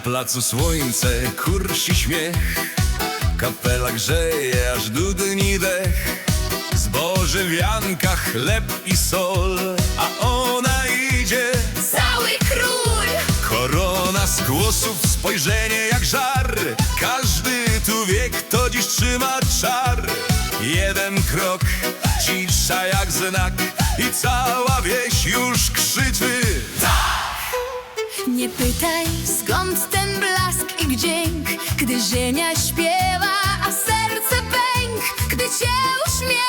placu słońce, kursi śmiech Kapela grzeje, aż dudni dech. Zboże w jankach, chleb i sol A ona idzie, Cały król! Korona z głosów Spojrzenie jak żar. Każdy tu wie, kto dziś trzyma czar. Jeden krok, cisza jak znak I cała wieś już krzyczy Nie pytaj skąd ten blask i wdzięk Gdy ziemia śpiewa, a serce pęk Gdy cię uśmiechał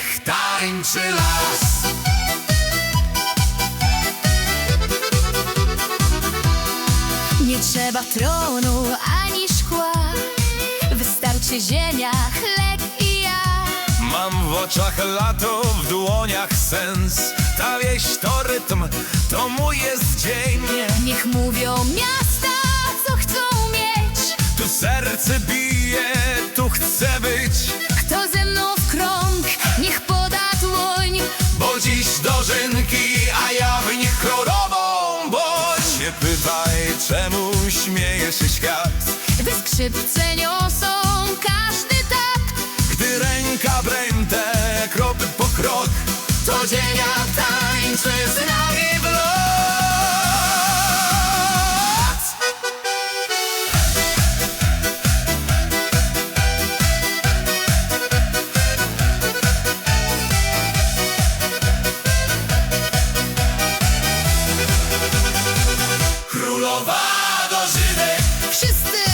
Niech tańczy las. Nie trzeba tronu ani szkła. Wystarczy ziemia, chleb i ja. Mam w oczach lato, w dłoniach sens. Ta wieś to rytm, to mój jest dzień. Niech mówią miasta, co chcą mieć. Tu serce bije, się świat. Gdy skrzypce niosą każdy takt. Gdy ręka bręte, krok po krok. To dzień jak tańczy z nami w lot Królowa Wszyscy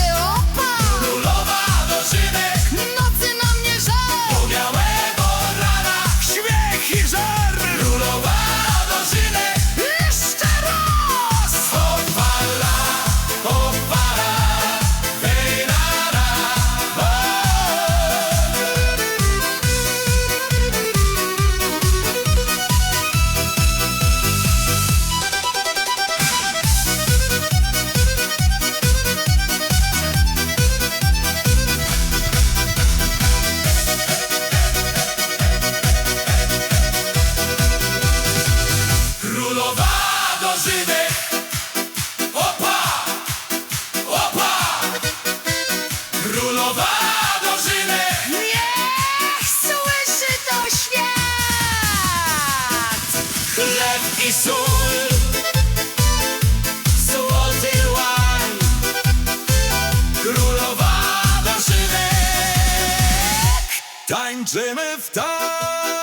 dożynek Opa, opa! Królowa dożynek Niech słyszy to świat. Chleb i sól. Tańczymy w tak